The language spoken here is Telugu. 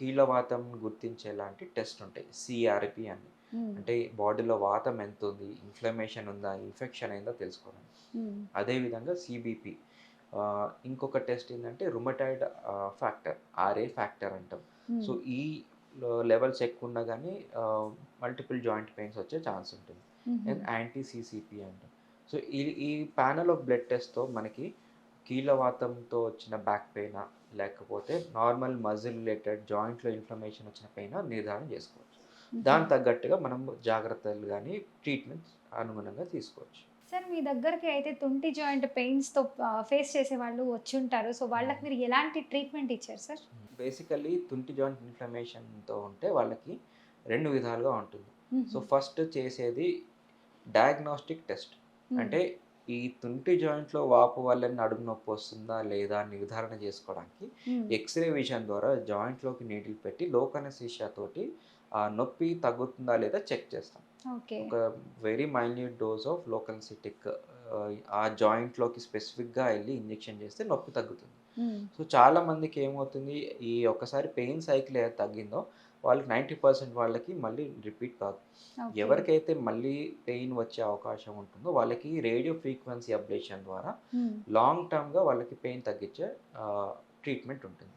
కీళ్ళవాతం గుర్తించేలాంటి టెస్ట్ ఉంటాయి సిఆర్పి అని మ్మ్. అంటే బాడీలో వాతం ఎంత ఉంది ఇన్ఫ్లమేషన్ ఉందా ఇన్ఫెక్షన్ అయిందో తెలుసుకోవడం మ్మ్. అదేవిధంగా సిబిపి ఇంకొక టెస్ట్ ఏంటంటే రుమటాయిడ్ ఫ్యాక్టర్ ఆర్ఏ ఫ్యాక్టర్ అంటాం మ్మ్. సో ఈ లెవెల్స్ ఎక్కువ ఉన్నా కానీ మల్టిపుల్ జాయింట్ పెయిన్స్ వచ్చే ఛాన్స్ ఉంటుంది. అండ్ యాంటీ సిసిపి అంటాం సో ఈ ఈ ప్యానల్ ఆఫ్ బ్లడ్ టెస్ట్తో మనకి కీళ్ళవాతంతో వచ్చిన బ్యాక్ పెయిన్ లేకపోతే నార్మల్ మజిల్ రిలేటెడ్ జాయింట్లో ఇన్ఫ్లమేషన్ వచ్చిన పెయిన్ నిర్ధారణ చేసుకోవచ్చు. దానికి తగ్గట్టుగా మనం జాగ్రత్తలు కానీ ట్రీట్మెంట్ అనుగుణంగా తీసుకోవచ్చు. సార్ మీ దగ్గరికి అయితే తుంటి జాయింట్ పెయిన్స్తో ఫేస్ చేసే వాళ్ళు వచ్చి ఉంటారు. సో వాళ్ళకి మీరు ఎలాంటి ట్రీట్మెంట్ ఇచ్చారు సార్? బేసికల్లీ తుంటి జాయింట్ ఇన్ఫ్లమేషన్తో ఉంటే వాళ్ళకి రెండు విధాలుగా ఉంటుంది. సో ఫస్ట్ చేసేది డయాగ్నోస్టిక్ టెస్ట్ అంటే ఈ తుంటి జాయింట్లో వాపు వల్ల నడుము నొప్పి వస్తుందా లేదా నిర్ధారణ చేసుకోవడానికి ఎక్స్రే విజన్ ద్వారా జాయింట్లోకి నీటిల్ పెట్టి లోకనశీష తోటి ఆ నొప్పి తగ్గుతుందా లేదా చెక్ చేస్తాం. ఓకే. ఒక వెరీ మైన్యూట్ డోస్ ఆఫ్ లోకన్సిటిక్ ఆ జాయింట్లోకి స్పెసిఫిక్గా వెళ్ళి ఇంజెక్షన్ చేస్తే నొప్పి తగ్గుతుంది. సో చాలా మందికి ఏమవుతుంది? ఈ ఒక్కసారి పెయిన్ సైకిల్ ఏదైతే తగ్గిందో వాళ్ళకి నైంటీ పర్సెంట్ వాళ్ళకి మళ్ళీ రిపీట్ కాదు. ఎవరికైతే మళ్ళీ పెయిన్ వచ్చే అవకాశం ఉంటుందో వాళ్ళకి రేడియో ఫ్రీక్వెన్సీ అబ్లేషన్ ద్వారా లాంగ్ టర్మ్గా వాళ్ళకి పెయిన్ తగ్గించే ట్రీట్మెంట్ ఉంటుంది.